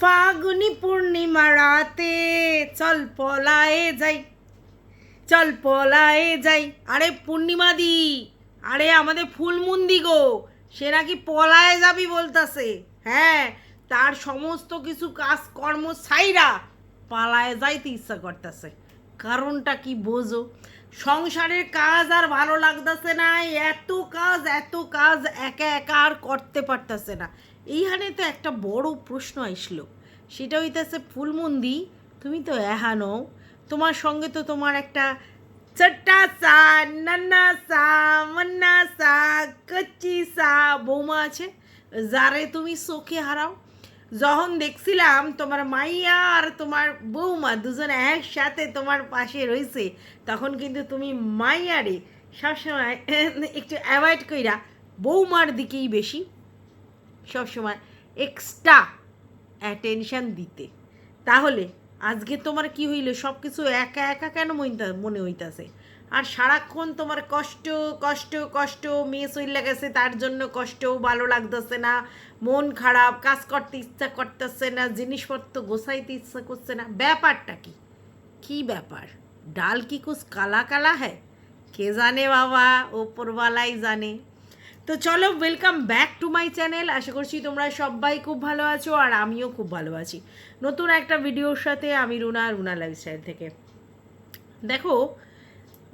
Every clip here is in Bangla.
ফাগুনি পূর্ণিমা রাতে, চল পলায়ে যাই, চল পলায়ে যাই। আরে পূর্ণিমা দি, আরে আমাদের ফুলমুন্দি গো, সে নাকি পলায়ে যাবি বলতাছে। হ্যাঁ তার সমস্ত কিছু কাজকর্ম সাইরা পালায়ে যাইতে ইচ্ছা করতেছে। কারণটা কি বোঝো? সংসারের কাজ আর ভালো লাগতেছে না, এত কাজ এত কাজ একা একা আর করতে পারতেছে না। এইখানে তো একটা বড় প্রশ্ন আসলো সেটা হইতেছে, ফুলমন্দি, তুমি তো এহানো তোমার সঙ্গে তো তোমার একটা চট্টা সা নান্না সা মান্না সা কচ্চি সা বৌমা আছে, যারে তুমি চোখে হারাও। যখন দেখছিলাম তোমার মাইয়া আর তোমার বৌমা দুজন একসাথে তোমার পাশে রয়েছে তখন কিন্তু তুমি মাইয়ারে সবসময় একটু অ্যাভয়েড কইরা বৌমার দিকেই বেশি সবসময় এক্সট্রা অ্যাটেনশন দিতে। তাহলে আজকে তোমার কি হইল? সব কিছু একা একা কেন মনে হইতাছে? আর সারাক্ষণ তোমার কষ্ট কষ্ট কষ্ট, মেয়ে চইলা গেছে, তার জন্য কষ্ট, ভালো লাগতেছে না, মন খারাপ, কাজ করতে ইচ্ছা করতেছে না, জিনিসপত্র গোছাইতে ইচ্ছা করছে না। ব্যাপারটা কি? কি ব্যাপার? ডাল কি কুছ কালা কালা হ্যায়? কে জানে বাবা, ওপরওয়ালাই জানে। তো চলো welcome back to my channel আশা করছি তোমরা সবাই খুব ভালো আছো আর আমিও খুব ভালো আছি। নতুন একটা ভিডিওর সাথে আমি রুনা রুনা লাইফস্টাইল থেকে। দেখো,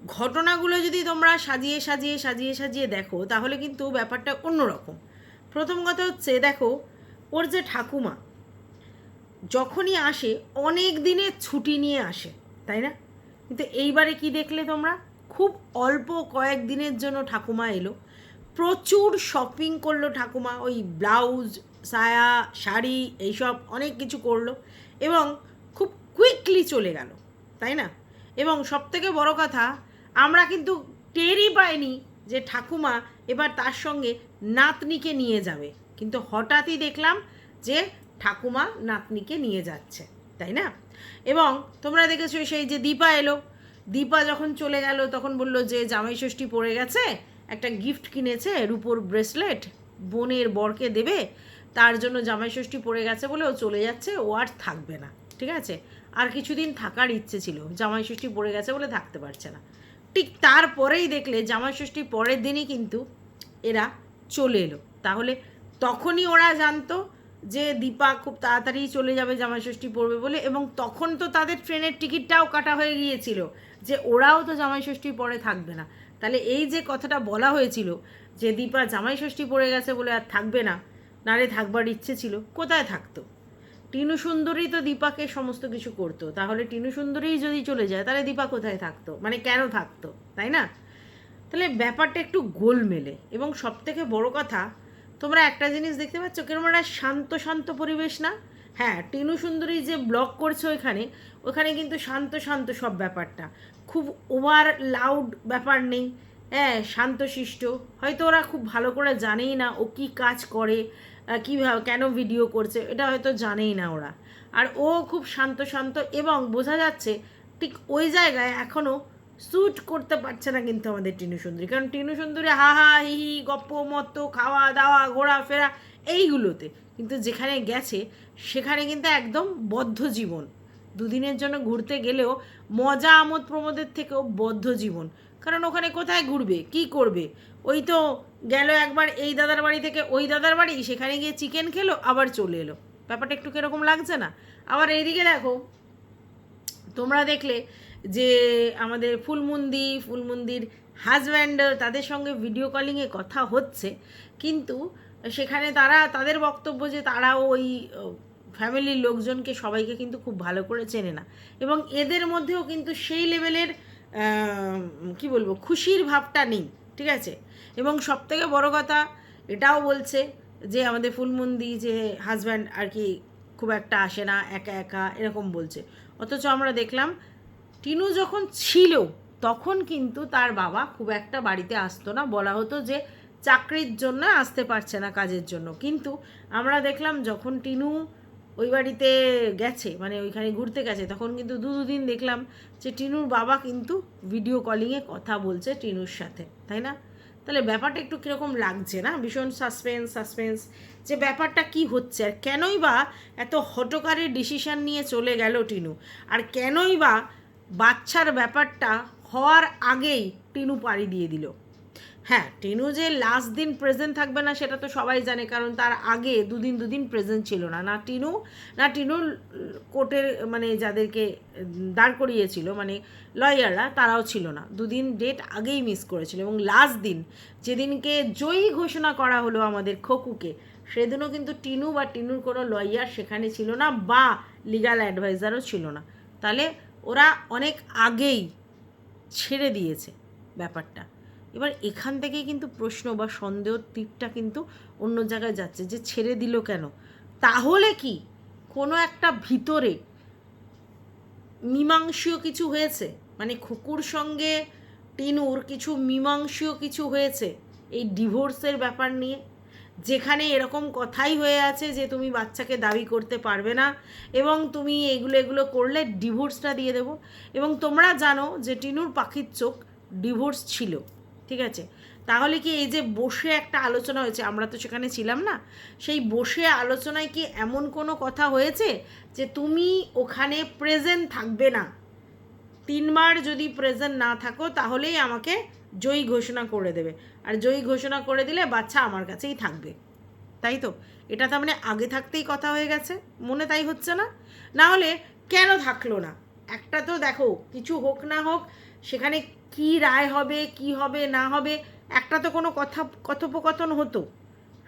ঘটনাগুলো যদি তোমরা সাজিয়ে সাজিয়ে সাজিয়ে সাজিয়ে দেখো, তাহলে কিন্তু ব্যাপারটা অন্যরকম। প্রথম কথা হচ্ছে, দেখো, ওর যে ঠাকুমা, যখনই আসে, অনেক দিনের ছুটি নিয়ে আসে, তাই না? কিন্তু এইবারে কি দেখলে তোমরা? খুব অল্প কয়েক দিনের জন্য ঠাকুমা এলো। প্রচুর শপিং করল ঠাকুমা। ওই ব্লাউজ সায়া, শাড়ি এইসব অনেক কিছু করল এবং খুব কুইকলি চলে গেল, তাই না? এবং সবথেকে বড় কথা, আমরা কিন্তু টেরই পাইনি যে ঠাকুমা এবার তার সঙ্গে নাতনিকে নিয়ে যাবে। কিন্তু হঠাৎই দেখলাম যে ঠাকুমা নাতনিকে নিয়ে যাচ্ছে, তাই না? এবং তোমরা দেখেছ সেই যে দীপা এলো। দীপা যখন চলে গেল, তখন বলল যে জামাই ষষ্ঠী পড়ে গেছে একটা গিফট কিনেছে রূপোর ব্রেসলেট বোনের বরকে দেবে, তার জন্য জামাই ষষ্ঠী পড়ে গেছে বলে ও চলে যাচ্ছে, ও আর থাকবে না, ঠিক আছে? আর কিছুদিন থাকার ইচ্ছে ছিল, জামাই ষষ্ঠী পড়ে গেছে বলে থাকতে পারছে না। ঠিক তারপরেই দেখলে জামাই ষষ্ঠীর পরের দিনই কিন্তু এরা চলে এলো। তাহলে তখনই ওরা জানতো যে দীপা খুব তাড়াতাড়ি চলে যাবে জামাই ষষ্ঠী পড়বে বলে এবং তখন তো তাদের ট্রেনের টিকিটটাও কাটা হয়ে গিয়েছিল যে ওরাও তো জামাই ষষ্ঠীর পরে থাকবে না। তাহলে এই যে কথাটা বলা হয়েছিল যে দীপা জামাই ষষ্ঠী পড়ে গেছে বলে আর থাকবে না নারে থাকবার ইচ্ছে ছিল, কোথায় থাকতো? টিনু সুন্দরী তো দীপাকে সমস্ত কিছু করতো, তাহলে টিনু সুন্দরীই যদি চলে যায়, তাহলে দীপা কোথায় থাকতো? মানে কেন থাকতো, তাই না? তাহলে ব্যাপারটা একটু গোলমেলে, এবং সব থেকে বড় কথা, তোমরা একটা জিনিস দেখতে পাচ্ছ, কীরকম একটা শান্ত শান্ত পরিবেশ না? হ্যাঁ টিনু সুন্দরী যে ব্লগ করছে ওইখানে, ওখানে কিন্তু শান্ত শান্ত সব ব্যাপারটা। খুব ওভার লাউড ব্যাপার নেই। হ্যাঁ শান্তশিষ্ট। হয়তো ওরা খুব ভালো করে জানেই না ও কি কাজ করে কীভাবে, কেন ভিডিও করছে, এটা হয়তো জানেই না ওরা। আর ও খুব শান্ত শান্ত এবং বোঝা যাচ্ছে ঠিক ওই জায়গায় এখনও স্যুট করতে পারছে না কিন্তু আমাদের টিনু সুন্দরী। কারণ টিনু সুন্দরী হা হা, হি হি, গপ্প, মত্ত, খাওয়া, দাওয়া ঘোরাফেরা এইগুলোতে। কিন্তু যেখানে গেছে, সেখানে কিন্তু একদম বদ্ধ জীবন। দুদিনের জন্য ঘুরতে গেলেও মজা আমোদ প্রমোদের থেকেও বদ্ধ জীবন। কারণ ওখানে কোথায় ঘুরবে? কি করবে? ওই তো গেল একবার এই দাদার বাড়ি থেকে ওই দাদার বাড়ি, সেখানে গিয়ে চিকেন খেলো, আবার চলে এলো। ব্যাপারটা একটু কীরকম লাগছে না? আবার এইদিকে দেখো, তোমরা দেখলে যে আমাদের ফুলমন্দি, ফুলমন্দির হাজব্যান্ড তাদের সঙ্গে ভিডিও কলিংয়ে কথা হচ্ছে। কিন্তু সেখানে তারা, তাদের বক্তব্য যে তারাও ওই ফ্যামিলির লোকজনকে সবাইকে কিন্তু খুব ভালো করে চেনে না। এবং এদের মধ্যেও কিন্তু সেই লেভেলের কি বলব, খুশির ভাবটা নেই, ঠিক আছে? এবং সবথেকে বড় কথা, এটাও বলছে যে আমাদের ফুলমন্দি যে হাজব্যান্ড আর কি খুব একটা আসে না, একা একা, এরকম বলছে। অথচ আমরা দেখলাম, টিনু যখন ছিল, তখন কিন্তু তার বাবা খুব একটা বাড়িতে আসতো না। বলা হতো যে চাকরির জন্য আসতে পারছে না কাজের জন্য। কিন্তু আমরা দেখলাম যখন টিনু ওই বাড়িতে গেছে মানে ওইখানে ঘুরতে গেছে। তখন কিন্তু দু দুদিন দেখলাম যে টিনুর বাবা কিন্তু ভিডিও কলিংয়ে কথা বলছে টিনুর সাথে, তাই না? তাহলে ব্যাপারটা একটু কীরকম লাগছে না? ভীষণ সাসপেন্স সাসপেন্স যে ব্যাপারটা কি হচ্ছে? আর কেনই বা এত হটকারে ডিসিশন নিয়ে চলে গেল টিনু? আর কেনই বা বাচ্চার ব্যাপারটা হওয়ার আগেই টিনু পাড়ি দিয়ে দিল? হ্যাঁ টিনু যে লাস্ট দিন প্রেজেন্ট থাকবে না, সেটা তো সবাই জানে, কারণ তার আগে দুদিন দুদিন প্রেজেন্ট ছিল না। না টিনু, না টিনুর কোর্টের মানে যাদেরকে দাঁড় করিয়েছিল মানে লয়াররা তারাও ছিল না। দুদিন ডেট আগেই মিস করেছিল এবং লাস্ট দিন যেদিনকে জয়ী ঘোষণা করা হলো আমাদের খকুকে, সেদিনও কিন্তু টিনু বা টিনুর কোনো লয়ার সেখানে ছিল না বা লিগাল অ্যাডভাইজারও ছিল না। তাহলে ওরা অনেক আগেই ছেড়ে দিয়েছে ব্যাপারটা। এবার এখান থেকেই কিন্তু প্রশ্ন বা সন্দেহ তীরটা কিন্তু অন্য জায়গায় যাচ্ছে যে ছেড়ে দিল কেন? তাহলে কি কোনো একটা ভিতরে মীমাংসীয় কিছু হয়েছে? মানে খুকুর সঙ্গে টিনুর কিছু মীমাংসীয় কিছু হয়েছে এই ডিভোর্সের ব্যাপার নিয়ে? যেখানে এরকম কথাই হয়ে আছে যে তুমি বাচ্চাকে দাবি করতে পারবে না এবং তুমি এগুলো এগুলো করলে ডিভোর্সটা দিয়ে দেবো। এবং তোমরা জানো যে টিনুর পাখির চোখ ডিভোর্স ছিল। ঠিক আছে? তাহলে কি এই যে বসে একটা আলোচনা হয়েছে, আমরা তো সেখানে ছিলাম না, সেই বসে আলোচনায় কি এমন কোনো কথা হয়েছে যে তুমি ওখানে প্রেজেন্ট থাকবে না? তিনবার যদি প্রেজেন্ট না থাকো, তাহলেই আমাকে জয়ী ঘোষণা করে দেবে। আর জয়ী ঘোষণা করে দিলে বাচ্চা আমার কাছেই থাকবে। তাই তো? এটা তার মানে আগে থাকতেই কথা হয়ে গেছে? মনে তাই হচ্ছে না? না হলে কেন থাকল না? একটা তো দেখো, কিছু হোক না হোক সেখানে কি রায় হবে, কি হবে, না হবে, একটা তো কোনো কথা, কথোপকথন হতো।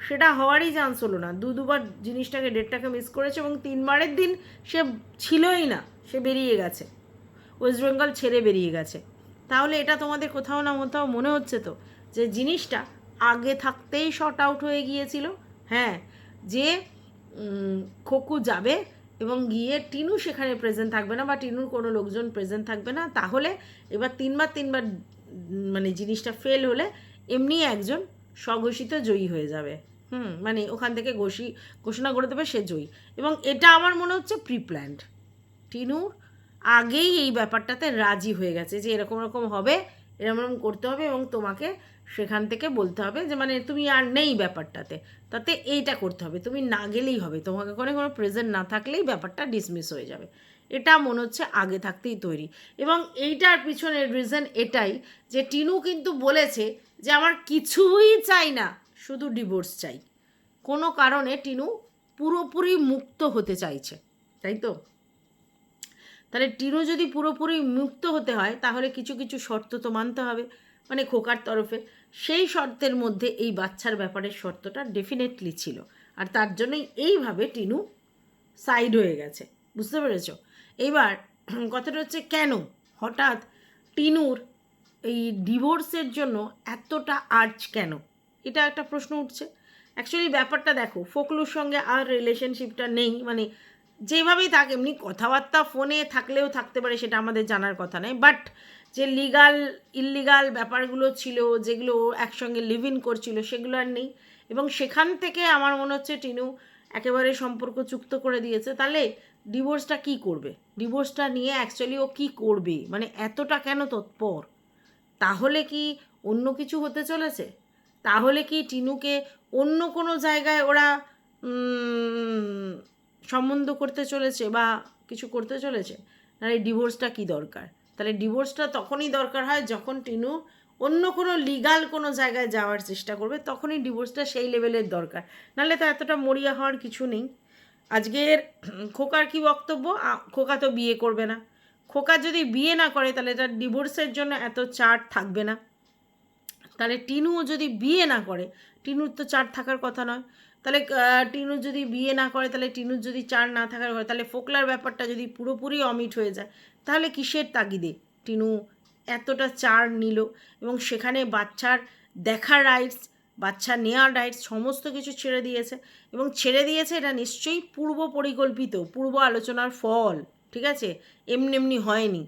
সেটা হওয়ারই চান্স হলো না। দু দুবার জিনিসটাকে, ডেটটাকে মিস করেছে এবং তিনবারের দিন সে ছিলই না, সে বেরিয়ে গেছে। ওয়েস্ট বেঙ্গল ছেড়ে বেরিয়ে গেছে। তাহলে এটা তোমাদের কোথাও না কোথাও মনে হচ্ছে তো, যে জিনিসটা আগে থাকতেই শর্ট আউট হয়ে গিয়েছিল। হ্যাঁ যে খোকু যাবে এবং গিয়ে টিনু সেখানে প্রেজেন্ট থাকবে না বা টিনুর কোনো লোকজন প্রেজেন্ট থাকবে না, তাহলে এবার তিনবার তিনবার মানে জিনিসটা ফেল হলে এমনি একজন স্বঘোষিত জয়ী হয়ে যাবে। হুম মানে ওখান থেকে ঘোষি, ঘোষণা করে দেবে সে জয়ী। এবং এটা আমার মনে হচ্ছে প্রি প্ল্যান্ড টিনুর আগেই এই ব্যাপারটাতে রাজি হয়ে গেছে যে এরকম এরকম হবে এরকম করতে হবে এবং তোমাকে সেখান থেকে বলতে হবে যে মানে তুমি আর নেই ব্যাপারটাতে। তাতে এইটা করতে হবে। তুমি না গেলেই হবে। তোমাকে কোনো কোনো প্রেজেন্ট না থাকলেই ব্যাপারটা ডিসমিস হয়ে যাবে। এটা মনে হচ্ছে আগে থাকতেই তৈরি। এবং এইটার পিছনের রিজন এটাই যে, টিনু কিন্তু বলেছে যে, আমার কিছুই চাই না, শুধু ডিভোর্স চাই। কোনো কারণে টিনু পুরোপুরি মুক্ত হতে চাইছে। তাই তো? তাহলে টিনু যদি পুরোপুরি মুক্ত হতে হয়, তাহলে কিছু কিছু শর্ত তো মানতে হবে। মানে খোকার তরফে, সেই শর্তের মধ্যে এই বাচ্চার ব্যাপারে শর্তটা ডেফিনেটলি ছিল। আর তার জন্যই এইভাবে টিনু সাইড হয়ে গেছে। বুঝতে পেরেছ? এইবার কথাটা হচ্ছে কেন হঠাৎ টিনুর এই ডিভোর্সের জন্য এতটা আর্জ কেন? এটা একটা প্রশ্ন উঠছে। অ্যাকচুয়ালি ব্যাপারটা দেখো, ফোকলুর সঙ্গে আর রিলেশনশিপটা নেই। মানে যেভাবেই থাক, এমনি কথাবার্তা ফোনে থাকলেও থাকতে পারে, সেটা আমাদের জানার কথা নয়। বাট যে লিগাল ইললিগাল ব্যাপারগুলো ছিল, যেগুলো একসঙ্গে লিভ ইন করছিল, সেগুলো আর নেই। এবং সেখান থেকে আমার মনে হচ্ছে টিনু একেবারে সম্পর্ক চুক্ত করে দিয়েছে। তাহলে ডিভোর্সটা কি করবে? ডিভোর্সটা নিয়ে অ্যাকচুয়ালি ও কি করবে? মানে এতটা কেন তৎপর? তাহলে কি অন্য কিছু হতে চলেছে? তাহলে কি টিনুকে অন্য কোনো জায়গায় ওরা সম্বন্ধ করতে চলেছে বা কিছু করতে চলেছে? তাহলে ডিভোর্সটা কি দরকার? তাহলে ডিভোর্সটা তখনই দরকার হয় যখন টিনু অন্য কোনো লিগাল কোনো জায়গায় যাওয়ার চেষ্টা করবে, তখনই ডিভোর্সটা সেই লেভেলের দরকার। নাহলে তো এতটা মরিয়া হওয়ার কিছু নেই। আজকের খোকার কি বক্তব্য? খোকা তো বিয়ে করবে না। খোকা যদি বিয়ে না করে তাহলে তার ডিভোর্সের জন্য এত চার্ট থাকবে না। তাহলে টিনুও যদি বিয়ে না করে, টিনুর তো চার থাকার কথা নয়। তাহলে আহ, টিনু যদি বিয়ে না করে তাহলে টিনুর যদি চার না থাকার কথা তাহলে ফোকলার ব্যাপারটা যদি পুরোপুরি অমিট হয়ে যায় তাহলে কিসের তাগিদে? টিনু এতটা চার নিল এবং সেখানে বাচ্চার দেখার রাইটস বাচ্চা নেওয়ার রাইটস সমস্ত কিছু ছেড়ে দিয়েছে এবং ছেড়ে দিয়েছে এটা নিশ্চয়ই পূর্ব পরিকল্পিত পূর্ব আলোচনার ফল ঠিক আছে? এমনি এমনি হয়নি।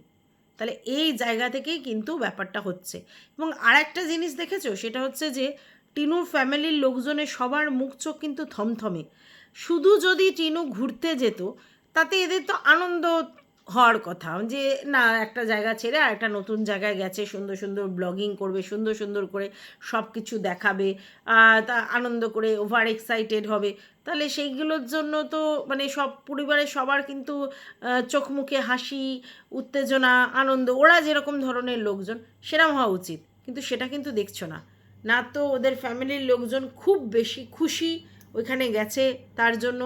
তাহলে এই জায়গা থেকেই কিন্তু ব্যাপারটা হচ্ছে। এবং আর একটা জিনিস দেখেছ? সেটা হচ্ছে যে টিনুর ফ্যামিলির লোকজনের সবার মুখ চোখ কিন্তু থমথমে। শুধু যদি টিনু ঘুরতে যেত, তাতে এদের তো আনন্দ হওয়ার কথা যে, না, একটা জায়গা ছেড়ে আর একটা নতুন জায়গায় গেছে, সুন্দর সুন্দর ব্লগিং করবে, সুন্দর সুন্দর করে সব কিছু দেখাবে তা আনন্দ করে ওভার এক্সাইটেড হবে। তাহলে সেইগুলোর জন্য তো মানে সব পরিবারের সবার কিন্তু চোখ মুখে হাসি, উত্তেজনা, আনন্দ, ওরা যেরকম ধরনের লোকজন সেরকম হওয়া উচিত। কিন্তু সেটা কিন্তু দেখছ না। না তো ওদের ফ্যামিলির লোকজন খুব বেশি খুশি ওইখানে গেছে তার জন্য।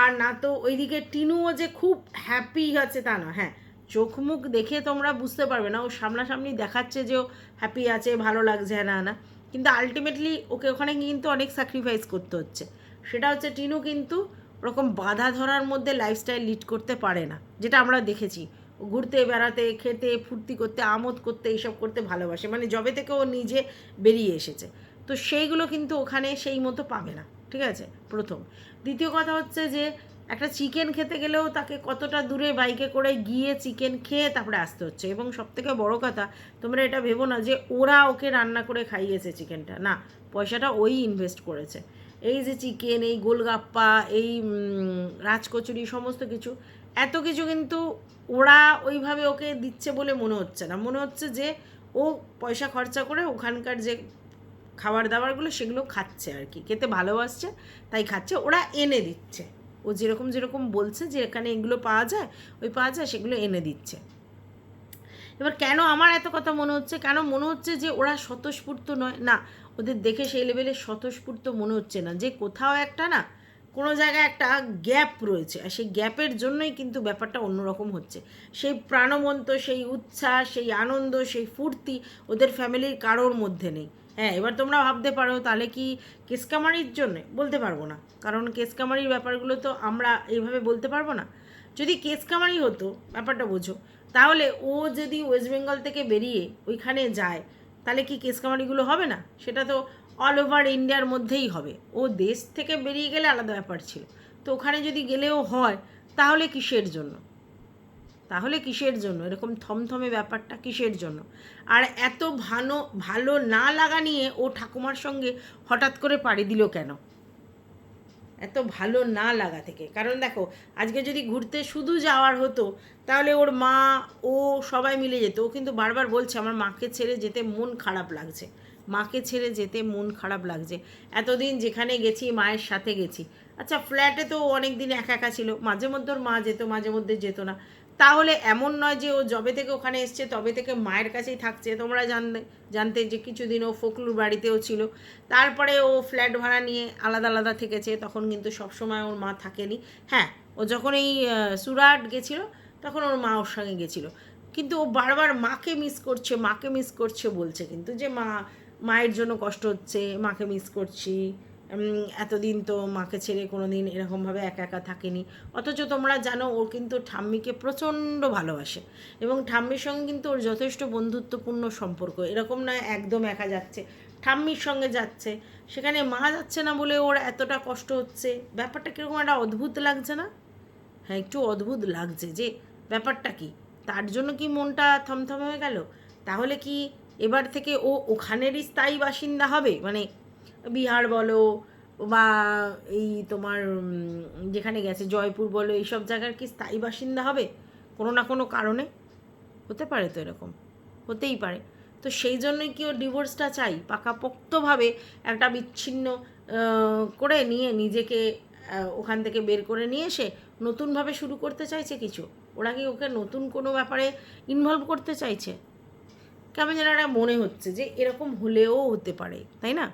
আর না তো ওইদিকে টিনুও যে খুব হ্যাপি আছে তা না। হ্যাঁ চোখ মুখ দেখে তোমরা বুঝতে পারবে না। ও সামনাসামনি দেখাচ্ছে যে ও হ্যাপি আছে, ভালো লাগছে, না না। কিন্তু আলটিমেটলি ওকে ওখানে কিন্তু অনেক স্যাক্রিফাইস করতে হচ্ছে। সেটা হচ্ছে টিনু কিন্তু ওরকম বাধা ধরার মধ্যে লাইফস্টাইল লিড করতে পারে না, যেটা আমরা দেখেছি। ঘুরতে, বেড়াতে, খেতে, ফুর্তি করতে, আমোদ করতে, এইসব করতে ভালোবাসে। মানে যবে থেকে ও নিজে বেরিয়ে এসেছে। তো সেইগুলো কিন্তু ওখানে সেই মতো পাবে না। ঠিক আছে? প্রথম। দ্বিতীয় কথা হচ্ছে যে, একটা চিকেন খেতে গেলেও তাকে কতটা দূরে বাইকে করে গিয়ে চিকেন খেয়ে তারপরে আসতে হচ্ছে। এবং সবথেকে বড় কথা, তোমরা এটা ভেবো না যে, ওরা ওকে রান্না করে খাইয়েছে চিকেনটা। না, পয়সাটা ওই ইনভেস্ট করেছে। এই যে চিকেন, এই গোলগাপ্পা, এই রাজকচুরি, সমস্ত কিছু, এত কিছু কিন্তু ওরা ওইভাবে ওকে দিচ্ছে বলে মনে হচ্ছে না। মনে হচ্ছে যে ও পয়সা খরচা করে ওখানকার যে খাবার দাবারগুলো সেগুলো খাচ্ছে আর কি। খেতে ভালোবাসছে, তাই খাচ্ছে। ওরা এনে দিচ্ছে। ও যেরকম যেরকম বলছে যে এখানে এগুলো পাওয়া যায়, ওই পাওয়া যায়, সেগুলো এনে দিচ্ছে। এবার কেন আমার এত কথা মনে হচ্ছে? কেন মনে হচ্ছে যে ওরা স্বতঃস্ফূর্ত নয়? না, ওদের দেখে সেই লেভেলে স্বতঃস্ফূর্ত মনে হচ্ছে না। যে কোথাও একটা না কোনো জায়গায় একটা গ্যাপ রয়েছে। আর সেই গ্যাপের জন্যই কিন্তু ব্যাপারটা অন্যরকম হচ্ছে। সেই প্রাণবন্ত, সেই উচ্ছ্বাস, সেই আনন্দ, সেই ফুর্তি ওদের ফ্যামিলির কারোর মধ্যে নেই। হ্যাঁ এবার তোমরা ভাবতে পারো তাহলে কি কেসকামারির জন্য? বলতে পারব না। কারণ কেসকামারির ব্যাপারগুলো তো আমরা এইভাবে বলতে পারব না। যদি কেসকামারি হতো, ব্যাপারটা বোঝো। তাহলে ও যদি ওয়েস্ট বেঙ্গল থেকে বেরিয়ে ওইখানে যায়, তাহলে কি কেসকামারিগুলো হবে না? সেটা তো অল ওভার ইন্ডিয়ার মধ্যেই হবে। ও দেশ থেকে বেরিয়ে গেলে আলাদা ব্যাপার ছিল। তো ওখানে যদি গেলেও হয়, তাহলে কিসের জন্য? তাহলে কিসের জন্য? এরকম থমথমে ব্যাপারটা কিসের জন্য? আর এত ভালো ভালো না লাগা নিয়ে ও ঠাকুমার সঙ্গে হঠাৎ করে পাড়ি দিল কেন? এত ভালো না লাগা থেকে। কারণ দেখো, আজকে যদি ঘুরতে শুধু যাওয়ার হতো, তাহলে ওর মা, ও সবাই মিলে যেত। ও কিন্তু বারবার বলছে, আমার মাকে ছেড়ে যেতে মন খারাপ লাগছে। মাকে ছেড়ে যেতে মন খারাপ লাগছে। এতদিন যেখানে গেছি, মায়ের সাথে গেছি। আচ্ছা ফ্ল্যাটে তো অনেক দিন একা একা ছিল, মাঝে মধ্যে ওর মা যেত, মাঝে মধ্যে যেত না। তাহলে এমন নয় যে ও যবে থেকে ওখানে এসছে, তবে থেকে মায়ের কাছেই থাকছে। তোমরা জানতে জানতে যে কিছুদিন ও ফকলুর বাড়িতেও ছিল। তারপরে ও ফ্ল্যাট ভাড়া নিয়ে আলাদা আলাদা থেকেছে, তখন কিন্তু সবসময় ওর মা থাকেনি। হ্যাঁ ও যখন এই সুরাট গেছিল, তখন ওর মা ওর সঙ্গে গেছিল। কিন্তু ও বারবার মাকে মিস করছে, মাকে মিস করছে বলছে কিন্তু যে, মা মায়ের জন্য কষ্ট হচ্ছে, মাকে মিস করছি এতদিন তো মাকে ছেড়ে কোনো দিন এরকমভাবে একা একা থাকেনি। অথচ তোমরা জানো, ও কিন্তু ঠাম্মিকে প্রচণ্ড ভালোবাসে এবং ঠাম্মির সঙ্গে কিন্তু ওর যথেষ্ট বন্ধুত্বপূর্ণ সম্পর্ক। এরকম নয় একদম একা যাচ্ছে, ঠাম্মির সঙ্গে যাচ্ছে, সেখানে মা যাচ্ছে না বলে ওর এতটা কষ্ট হচ্ছে। ব্যাপারটা কীরকম একটা অদ্ভুত লাগছে না? হ্যাঁ একটু অদ্ভুত লাগছে যে ব্যাপারটা কি? তার জন্য কি মনটা থমথমে হয়ে গেল? তাহলে কি এবার থেকে ও ওখানেরই স্থায়ী বাসিন্দা হবে? মানে বিহার বলো বা এই তোমার যেখানে গেছে, জয়পুর বলো, এইসব জায়গার কি স্থায়ী বাসিন্দা হবে? কোনো না কোনো কারণে? হতে পারে তো এরকম। হতেই পারে। তো সেই জন্যই কি ও ডিভোর্সটা চাই? পাকাপোক্তভাবে একটা বিচ্ছিন্ন করে নিয়ে নিজেকে ওখান থেকে বের করে নিয়ে এসে নতুনভাবে শুরু করতে চাইছে কিছু? ওরা কি ওকে নতুন কোনো ব্যাপারে ইনভলভ করতে চাইছে? কেমন যেন একটা মনে হচ্ছে যে এরকম হলেও হতে পারে, তাই না?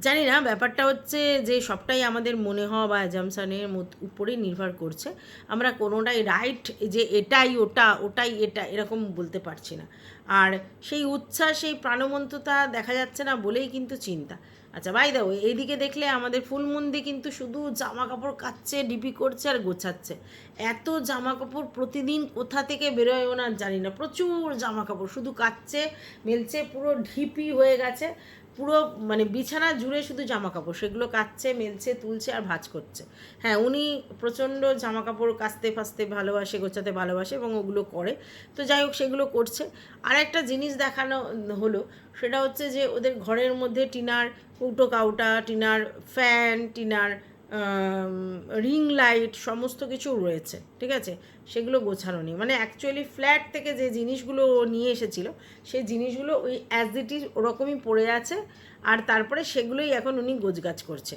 জানি না, ব্যাপারটা হচ্ছে যে সবটাই আমাদের মনে হওয়া বা অ্যাজামশানের উপরে নির্ভর করছে। আমরা কোনোটাই রাইট যে এটাই, ওটা, ওটাই, এটা এরকম বলতে পারছি না। আর সেই উচ্ছ্বাস, সেই প্রাণবন্ততা দেখা যাচ্ছে না বলেই কিন্তু চিন্তা। আচ্ছা ভাই দাও এইদিকে দেখলে আমাদের ফুলমন্দি কিন্তু শুধু জামা কাপড় কাচ্ছে, ডিপি করছে আর গোছাচ্ছে। এত জামা কাপড় প্রতিদিন কোথা থেকে বেরোয় ওনার জানি না। প্রচুর জামা কাপড় শুধু কাচ্ছে, মেলছে, পুরো ঢিপি হয়ে গেছে। পুরো মানে বিছানা জুড়ে শুধু জামা কাপড় সেগুলো কাচ্ছে, মেলছে, তুলছে আর ভাজ করছে। হ্যাঁ উনি প্রচণ্ড জামা কাপড় কাচতে ফাঁচতে ভালোবাসে, গোছাতে ভালোবাসে এবং ওগুলো করে। তো যাই হোক, সেগুলো করছে। আর একটা জিনিস দেখানো হলো, সেটা হচ্ছে যে ওদের ঘরের মধ্যে টিনার কৌটো কাউটা, টিনার ফ্যান, টিনার রিং লাইট সমস্ত কিছু রয়েছে, ঠিক আছে? সেগুলো গোছানো নেই। মানে অ্যাকচুয়ালি ফ্ল্যাট থেকে যে জিনিসগুলো নিয়ে এসেছিল, সেই জিনিসগুলো ওই অ্যাজ ইট ইজ ওরকমই পড়ে আছে, আর তারপরে সেগুলোই এখন উনি গোছগাছ করছে।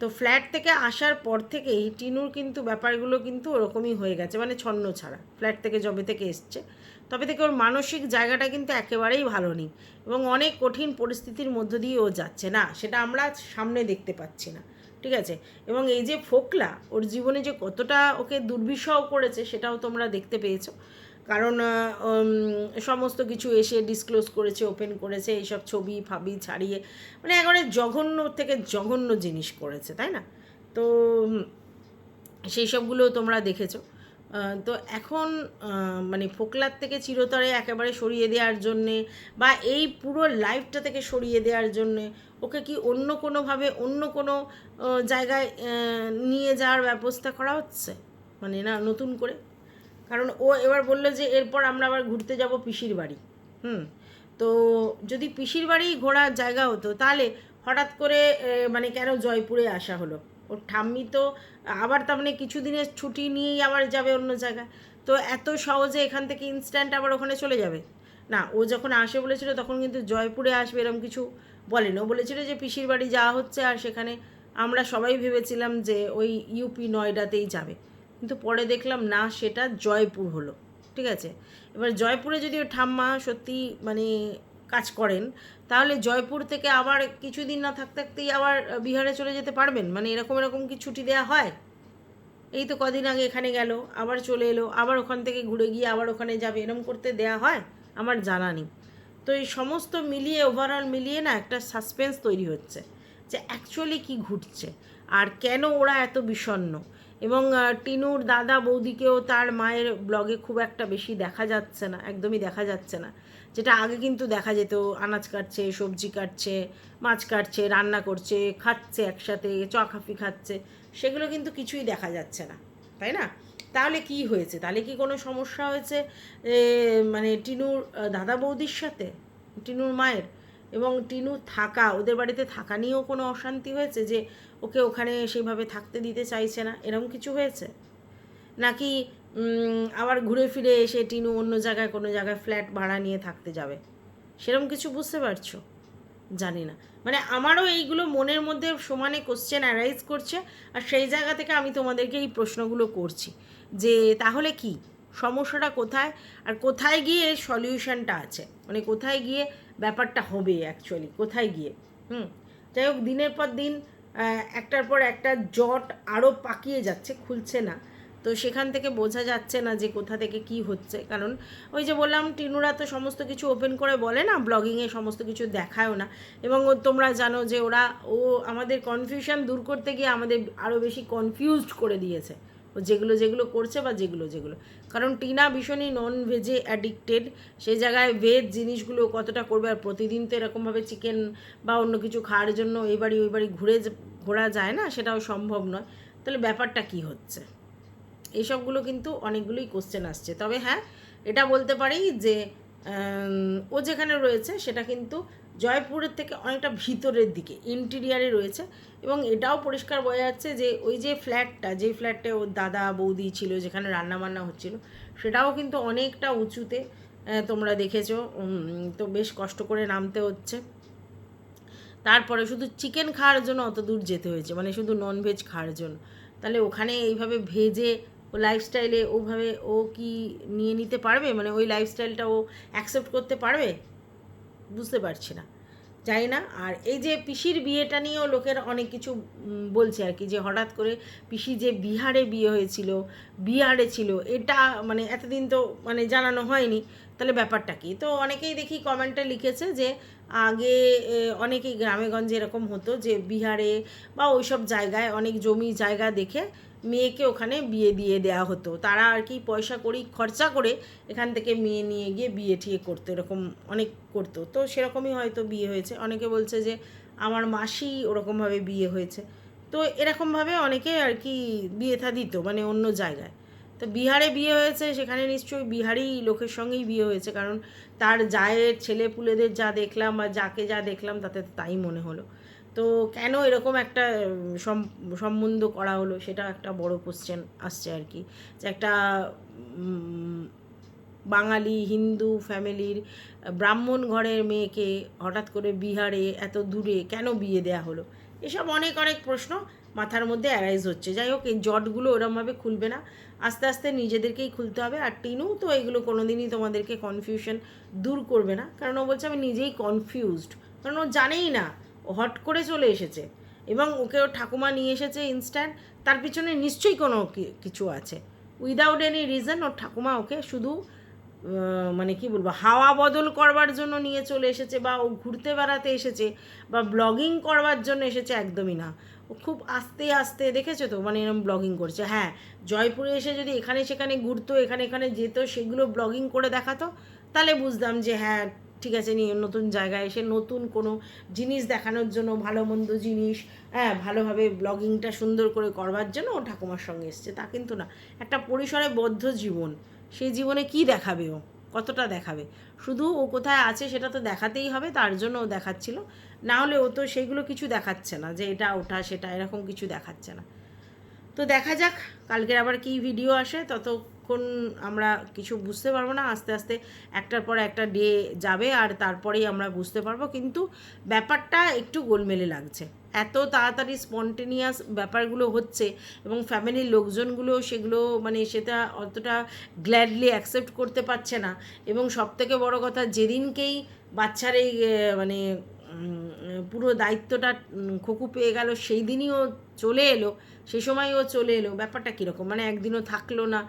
তো ফ্ল্যাট থেকে আসার পর থেকেই টিনুর কিন্তু ব্যাপারগুলো কিন্তু ওরকমই হয়ে গেছে মানে ছন্ন ছাড়া। ফ্ল্যাট থেকে জবে থেকে এসছে। তবে থেকে ওর মানসিক জায়গাটা কিন্তু একেবারেই ভালো নেই, এবং অনেক কঠিন পরিস্থিতির মধ্য দিয়ে ও যাচ্ছে না, সেটা আমরা সামনে দেখতে পাচ্ছি না। ঠিক আছে? এবং এই যে ফোকলা, ওর জীবনে যে কতটা ওকে দুর্বিষহ করেছে সেটাও তোমরা দেখতে পেয়েছ। কারণ সমস্ত কিছু এসে ডিসক্লোজ করেছে ওপেন করেছে, এইসব ছবি ফাবি ছাড়িয়ে মানে একেবারে জঘন্য থেকে জঘন্য জিনিস করেছে, তাই না? তো সেই সবগুলো তোমরা দেখেছ। তো এখন মানে ফোকলার থেকে চিরতরে একেবারে সরিয়ে দেওয়ার জন্যে বা এই পুরো লাইফটা থেকে সরিয়ে দেওয়ার জন্যে ওকে কি অন্য কোনোভাবে, অন্য কোনো জায়গায় নিয়ে যাওয়ার ব্যবস্থা করা হচ্ছে? মানে না, নতুন করে? কারণ ও এবার বলল যে এরপর আমরা আবার ঘুরতে যাব পিসির বাড়ি। হুম? তো যদি পিসির বাড়ি ঘোরার জায়গা হতো, তাহলে হঠাৎ করে মানে কেন জয়পুরে আসা হলো? ওর ঠাম্মি তো আবার তার মানে কিছুদিনের ছুটি নিয়েই আবার যাবে অন্য জায়গায়। তো এত সহজে এখান থেকে ইনস্ট্যান্ট আবার ওখানে চলে যাবে? না, ও যখন আসে বলেছিল, তখন কিন্তু জয়পুরে আসবে এরকম কিছু বলেন, ও বলেছিল যে পিসির বাড়ি যাওয়া হচ্ছে আর সেখানে আমরা সবাই ভেবেছিলাম যে ওই ইউপি নয়ডাতেই যাবে। কিন্তু পরে দেখলাম না, সেটা জয়পুর হলো, ঠিক আছে? এবার জয়পুরে যদি ঠাম্মা সত্যি মানে কাজ করেন, তাহলে জয়পুর থেকে আবার কিছুদিন না থাকতে থাকতেই আবার বিহারে চলে যেতে পারবেন? মানে এরকম এরকম কি ছুটি দেওয়া হয়? এই তো কদিন আগে এখানে গেল, আবার চলে এলো, আবার ওখান থেকে ঘুরে গিয়ে আবার ওখানে যাবে এরকম করতে দেয়া হয়? আমার জানা নেই। তো এই সমস্ত মিলিয়ে ওভারঅল মিলিয়ে না একটা সাসপেন্স তৈরি হচ্ছে যে অ্যাকচুয়ালি কি ঘটছে আর কেন ওরা এত বিষণ্ণ? এবং টিনুর দাদা বৌদিকেও তার মায়ের ব্লগে খুব একটা বেশি দেখা যাচ্ছে না, একদমই দেখা যাচ্ছে না। যেটা আগে কিন্তু দেখা যেত, আনাজ কাটছে, সবজি কাটছে, মাছ কাটছে, রান্না করছে, খাচ্ছে একসাথে চকাফি খাচ্ছে, সেগুলো কিন্তু কিছুই দেখা যাচ্ছে না, তাই না? তাহলে কি হয়েছে? তাহলে কি কোনো সমস্যা হয়েছে মানে টিনুর দাদা বৌদির সাথে? টিনুর মায়ের? এবং টিনু থাকা, ওদের বাড়িতে থাকা নিয়েও কোনো অশান্তি হয়েছে যে ওকে ওখানে সেইভাবে থাকতে দিতে চাইছে না? এরকম কিছু হয়েছে? নাকি আবার ঘুরে ফিরে এসে টিনু অন্য জায়গায়, কোনো জায়গায় ফ্ল্যাট ভাড়া নিয়ে থাকতে যাবে? সেরকম কিছু বুঝতে পারছ? জানি না। মানে আমারও এইগুলো মনের মধ্যে সমানে কোশ্চেন অ্যারাইজ করছে, আর সেই জায়গা থেকে আমি তোমাদেরকে এই প্রশ্নগুলো করছি। যে তাহলে কি? সমস্যাটা কোথায়? আর কোথায় গিয়ে সলিউশনটা আছে? মানে কোথায় গিয়ে ব্যাপারটা হবে অ্যাকচুয়ালি কোথায় গিয়ে? হুম? যাই হোক, দিনের পর দিন একটার পর একটা জট আরও পাকিয়ে যাচ্ছে, খুলছে না। তো সেখান থেকে বোঝা যাচ্ছে না যে কোথা থেকে কি হচ্ছে। কারণ ওই যে বললাম, টিনুরা তো সমস্ত কিছু ওপেন করে বলে না ব্লগিংয়ে সমস্ত কিছু দেখায়ও না। এবং ও- তোমরা জানো যে ওরা, ও আমাদের কনফিউশন দূর করতে গিয়ে আমাদের আরও বেশি কনফিউজড করে দিয়েছে। ও যেগুলো যেগুলো করছে বা যেগুলো যেগুলো। কারণ টিনা ভীষণই নন ভেজে অ্যাডিক্টেড সেই জায়গায় ভেজ জিনিসগুলো কতটা করবে আর প্রতিদিন তো এরকমভাবে চিকেন বা অন্য কিছু খাওয়ার জন্য এই বাড়ি ওই বাড়ি ঘুরে ঘোরা যায় না, সেটাও সম্ভব নয়। তাহলে ব্যাপারটা কি হচ্ছে? এইসবগুলো কিন্তু অনেকগুলোই কোশ্চেন আসছে। তবে হ্যাঁ এটা বলতে পারি যে ও যেখানে রয়েছে সেটা কিন্তু জয়পুরের থেকে অনেকটা ভিতরের দিকে ইন্টিরিয়ারে রয়েছে। এবং এটাও পরিষ্কার বোঝা যাচ্ছে যে, ওই যে ফ্ল্যাটটা যে ফ্ল্যাটে ওর দাদা, বৌদি ছিল, যেখানে রান্নাবান্না হচ্ছিল, সেটাও কিন্তু অনেকটা উঁচুতে তোমরা দেখেছ। তো বেশ কষ্ট করে নামতে হচ্ছে। তারপরে শুধু চিকেন খাওয়ার জন্য অত দূর যেতে হয়েছে মানে শুধু ননভেজ খাওয়ার জন্য। তাহলে ওখানে এইভাবে ভেজে, ও লাইফস্টাইলে ওভাবে ও কি নিয়ে নিতে পারবে? মানে ওই লাইফস্টাইলটা ও অ্যাকসেপ্ট করতে পারবে? বুঝতে পারছি না। জানি না, আর এই যে পিসির বিয়েটা নিয়েও লোকের অনেক কিছু বলছে আর কি যে হঠাৎ করে পিসি যে বিহারে বিয়ে হয়েছিল, বিহারে ছিল, এটা মানে এতদিন তো মানে জানানো হয়নি, তাহলে ব্যাপারটা কি? তো অনেকেই দেখি কমেন্টে লিখেছে যে আগে অনেকেই গ্রামে গঞ্জে এরকম হতো যে বিহারে বা ওইসব জায়গায় অনেক জমি জায়গা দেখে মেয়েকে ওখানে বিয়ে দিয়ে দেওয়া হতো। তারা আর কি পয়সা করি, খরচা করে এখান থেকে মেয়ে নিয়ে গিয়ে বিয়ে ঠিয়ে করতো, এরকম অনেক করতো। তো সেরকমই হয়তো বিয়ে হয়েছে। অনেকে বলছে যে আমার মাসি ওরকমভাবে বিয়ে হয়েছে। তো এরকমভাবে অনেকে আর কি বিয়ে থা দিত মানে অন্য জায়গায়। তো বিহারে বিয়ে হয়েছে, সেখানে নিশ্চয়ই বিহারি লোকের সঙ্গেই বিয়ে হয়েছে, কারণ তার জায়ের ছেলে পুলেদের যা দেখলাম বা যাকে যা দেখলাম তাতে তাই মনে হলো। তো কেন এরকম একটা সম- সম্বন্ধ করা হলো সেটা একটা বড় কোশ্চেন আসছে আর কি। যে একটা বাঙালি হিন্দু ফ্যামিলির ব্রাহ্মণ ঘরের মেয়েকে হঠাৎ করে বিহারে এত দূরে কেন বিয়ে দেয়া হলো? এসব অনেক অনেক প্রশ্ন মাথার মধ্যে অ্যারাইজ হচ্ছে। যাই হোক, এই জটগুলো ওরমভাবে খুলবে না। আস্তে আস্তে নিজেদেরকেই খুলতে হবে। আর টিনু তো এগুলো কোনোদিনই তোমাদেরকে কনফিউশন দূর করবে না। কারণ ও বলছে, আমি নিজেই কনফিউজড কারণ ও জানেই না হট করে চলে এসেছে। এবং ওকে ওর ঠাকুমা নিয়ে এসেছে ইনস্ট্যান্ট তার পিছনে নিশ্চয়ই কোনো কিছু আছে। উইদাউট এনি রিজন ওর ঠাকুমা ওকে শুধু মানে কি বলব, হাওয়া বদল করবার জন্য নিয়ে চলে এসেছে বা ও ঘুরতে বেড়াতে এসেছে বা ব্লগিং করবার জন্য এসেছে একদমই না। ও খুব আস্তে আস্তে, দেখেছ তো? মানে এরকম ব্লগিং করছে। হ্যাঁ জয়পুরে এসে যদি এখানে সেখানে ঘুরতো, এখানে এখানে যেত, সেগুলো ব্লগিং করে দেখাতো, তাহলে বুঝতাম যে হ্যাঁ ঠিক আছে, নিয়ে নতুন জায়গায় এসে নতুন কোনো জিনিস দেখানোর জন্য, ভালো মন্দ জিনিস হ্যাঁ ভালোভাবে ব্লগিংটা সুন্দর করে করবার জন্য ও ঠাকুমার সঙ্গে এসছে। তা কিন্তু না। একটা পরিসরে বদ্ধ জীবন, সেই জীবনে কি দেখাবে ও? কতটা দেখাবে? শুধু ও কোথায় আছে সেটা তো দেখাতেই হবে, তার জন্য ও দেখাচ্ছিল। না হলে ও তো সেইগুলো কিছু দেখাচ্ছে না, যে এটা, ওটা, সেটা, এরকম কিছু দেখাচ্ছে না। তো দেখা যাক, কালকের আবার কি ভিডিও আসে ততক্ষণ আমরা কিছু বুঝতে পারব না, আস্তে আস্তে একটার পর একটা ডে যাবে আর তারপরেই আমরা বুঝতে পারব। কিন্তু ব্যাপারটা একটু গোলমেলে লাগছে। এত তাড়াতাড়ি স্পন্টেনিয়াস ব্যাপারগুলো হচ্ছে এবং ফ্যামিলির লোকজনগুলো সেগুলো মানে সেটা অতটা গ্ল্যাডলি অ্যাকসেপ্ট করতে পারছে না এবং সবথেকে বড় কথা যেদিনকেই বাচ্চার এই মানে পুরো দায়িত্বটা খোকু পেয়ে গেল, সেই দিনই ও চলে এলো সেই সময় ও চলে এলো। ব্যাপারটা কীরকম? মানে একদিনও থাকল না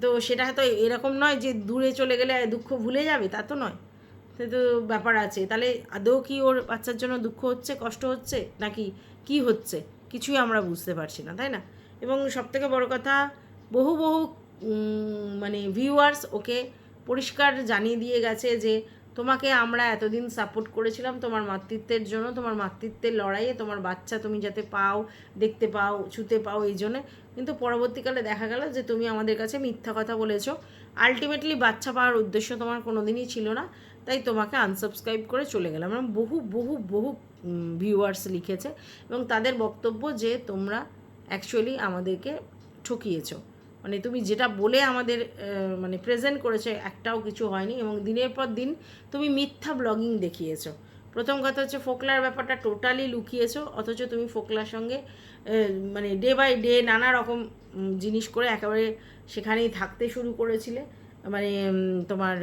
তো সেটা হয়তো এরকম নয় যে দূরে চলে গেলে দুঃখ ভুলে যাবে, তা তো নয়। সে তো ব্যাপার আছে। তাহলে আদৌ কি ওর বাচ্চার জন্য দুঃখ হচ্ছে, কষ্ট হচ্ছে, নাকি কি হচ্ছে? কিছুই আমরা বুঝতে পারছি না, তাই না? এবং সবথেকে বড় কথা, বহু বহু মানে ভিউয়ার্স ওকে পরিষ্কার জানিয়ে দিয়ে গেছে যে তোমাকে আমরা এতদিন সাপোর্ট করেছিলাম তোমার মাতৃত্বের জন্য, তোমার মাতৃত্বের লড়াইয়ে তোমার বাচ্চা তুমি যাতে পাও, দেখতে পাও, ছুতে পাও, এই জন্যে কিন্তু পরবর্তীকালে দেখা গেল যে তুমি আমাদের কাছে মিথ্যা কথা বলেছ। আলটিমেটলি বাচ্চা পাওয়ার উদ্দেশ্য তোমার কোনো দিনই ছিল না, তাই তোমাকে আনসাবস্ক্রাইব করে চলে গেলাম। এবং বহু বহু বহু ভিউয়ার্স লিখেছে এবং তাদের বক্তব্য যে তোমরা অ্যাকচুয়ালি আমাদেরকে ঠকিয়েছো। মানে তুমি যেটা বলে আমাদের মানে প্রেজেন্ট করেছে একটাও কিছু হয়নি এবং দিনের পর দিন তুমি মিথ্যা ব্লগিং দেখিয়েছো। প্রথম কথা হচ্ছে ফোকলার ব্যাপারটা টোটালি লুকিয়েছো, অথচ তুমি ফোকলার সঙ্গে মানে ডে বাই ডে নানা রকম জিনিস করে একেবারে সেখানেই থাকতে শুরু করেছিলে মানে তোমার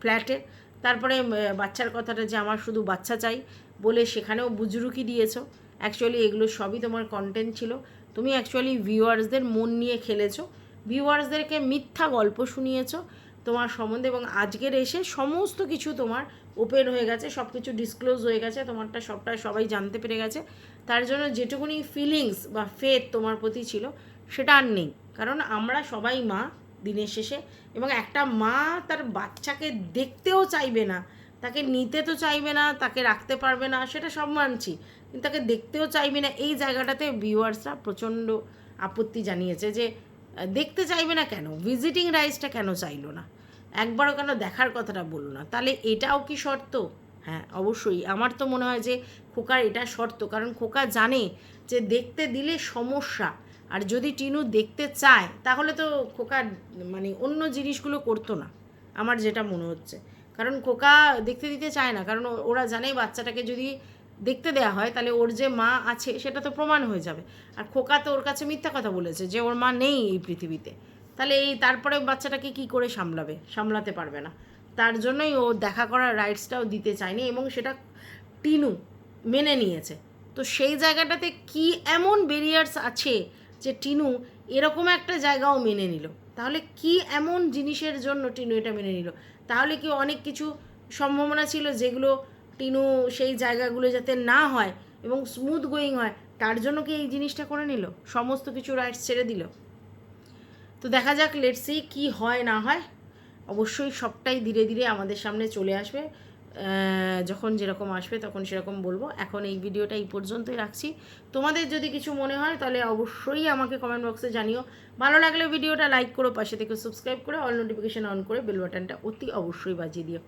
ফ্ল্যাটে তারপরে বাচ্চার কথাটা যে আমার শুধু বাচ্চা চাই বলে সেখানেও বুজরুকি দিয়েছ। অ্যাকচুয়ালি এগুলো সবই তোমার কন্টেন্ট ছিল। তুমি অ্যাকচুয়ালি ভিউয়ার্সদের মন নিয়ে খেলেছো। ভিউয়ার্সদেরকে মিথ্যা গল্প শুনিয়েছো। তোমার সম্বন্ধে এবং আজকের এসে সমস্ত কিছু তোমার ওপেন হয়ে গেছে সব কিছু ডিসক্লোজ হয়ে গেছে, তোমারটা সবটা সবাই জানতে পেরে গেছে। তার জন্য যেটুকুনি ফিলিংস বা ফেথ তোমার প্রতি ছিল, সেটা আর নেই। কারণ আমরা সবাই মা দিনের শেষে এবং একটা মা তার বাচ্চাকে দেখতেও চাইবে না। তাকে নিতে তো চাইবে না, তাকে রাখতে পারবে না, সেটা সব মানছি। কিন্তু তাকে দেখতেও চাইবে না, এই জায়গাটাতে ভিউয়ার্সরা প্রচণ্ড আপত্তি জানিয়েছে যে, দেখতে চাইবে না কেন? ভিজিটিং রাইসটা কেন চাইলো না? একবারও কেন দেখার কথাটা বলল না? তাহলে এটাও কি শর্ত? হ্যাঁ অবশ্যই। আমার তো মনে হয় যে খোকার এটা শর্ত। কারণ খোকা জানে যে দেখতে দিলে সমস্যা। আর যদি টিনু দেখতে চায়, তাহলে তো খোকা মানে অন্য জিনিসগুলো করতো না। আমার যেটা মনে হচ্ছে। কারণ খোকা দেখতে দিতে চায় না। কারণ ওরা জানে বাচ্চাটাকে যদি দেখতে দেওয়া হয়, তাহলে ওর যে মা আছে, সেটা তো প্রমাণ হয়ে যাবে। আর খোকা তো ওর কাছে মিথ্যা কথা বলেছে যে ওর মা নেই এই পৃথিবীতে। তাহলে এই তারপরে বাচ্চাটাকে কি করে সামলাবে? সামলাতে পারবে না। তার জন্যই ও দেখা করার রাইটসটাও দিতে চায়নি এবং সেটা টিনু মেনে নিয়েছে। তো সেই জায়গাটাতে কি এমন বেরিয়ার্স আছে যে টিনু এরকম একটা জায়গাও মেনে নিল? তাহলে কি এমন জিনিসের জন্য টিনু এটা মেনে নিল? তাহলে কি অনেক কিছু সম্ভাবনা ছিল যেগুলো টিনু সেই জায়গাগুলো যাতে না হয় এবং স্মুথ গোয়িং হয়, তার জন্য কি এই জিনিসটা করে নিল? সমস্ত কিছু রাইটস ছেড়ে দিল? তো দেখা যাক লেটসি কি হয়, না হয়। অবশ্যই সবটাই ধীরে ধীরে আমাদের সামনে চলে আসবে। যখন যেরকম আসবে তখন সেরকম বলব। এখন এই ভিডিওটা এই পর্যন্তই রাখছি। তোমাদের যদি কিছু মনে হয় তাহলে অবশ্যই আমাকে কমেন্ট বক্সে জানিও। ভালো লাগলে ভিডিওটা লাইক করো, পাশে থেকে সাবস্ক্রাইব করে অল নোটিফিকেশান অন করে বেল বাটনটা অতি অবশ্যই বাজিয়ে দিও।